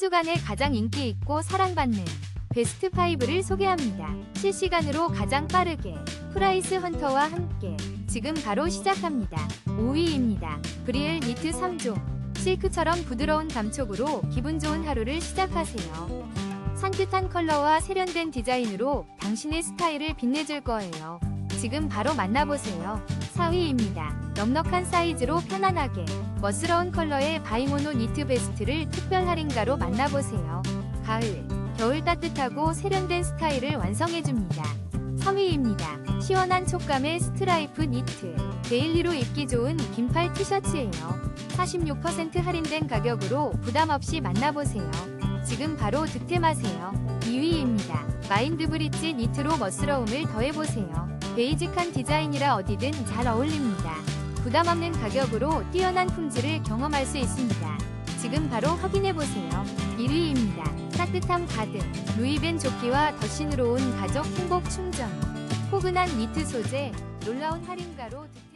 주간에 가장 인기 있고 사랑받는 베스트 5를 소개합니다. 실시간으로 가장 빠르게 프라이스 헌터와 함께 지금 바로 시작합니다. 5위입니다. 브리엘 니트 3종 실크처럼 부드러운 감촉으로 기분 좋은 하루를 시작하세요. 산뜻한 컬러와 세련된 디자인으로 당신의 스타일을 빛내줄 거예요. 지금 바로 만나보세요. 4위입니다. 넉넉한 사이즈로 편안하게 멋스러운 컬러의 바이모노 니트 베스트를 특별 할인가로 만나보세요. 가을, 겨울 따뜻하고 세련된 스타일을 완성해줍니다. 3위입니다. 시원한 촉감의 스트라이프 니트. 데일리로 입기 좋은 긴팔 티셔츠예요. 46% 할인된 가격으로 부담 없이 만나보세요. 지금 바로 득템하세요. 2위입니다. 마인드 브릿지 니트로 멋스러움을 더해보세요. 베이직한 디자인이라 어디든 잘 어울립니다. 부담 없는 가격으로 뛰어난 품질을 경험할 수 있습니다. 지금 바로 확인해보세요. 1위입니다. 따뜻함 가득, 루이벤 조끼와 더신으로 온 가족 행복 충전. 포근한 니트 소재, 놀라운 할인가로 득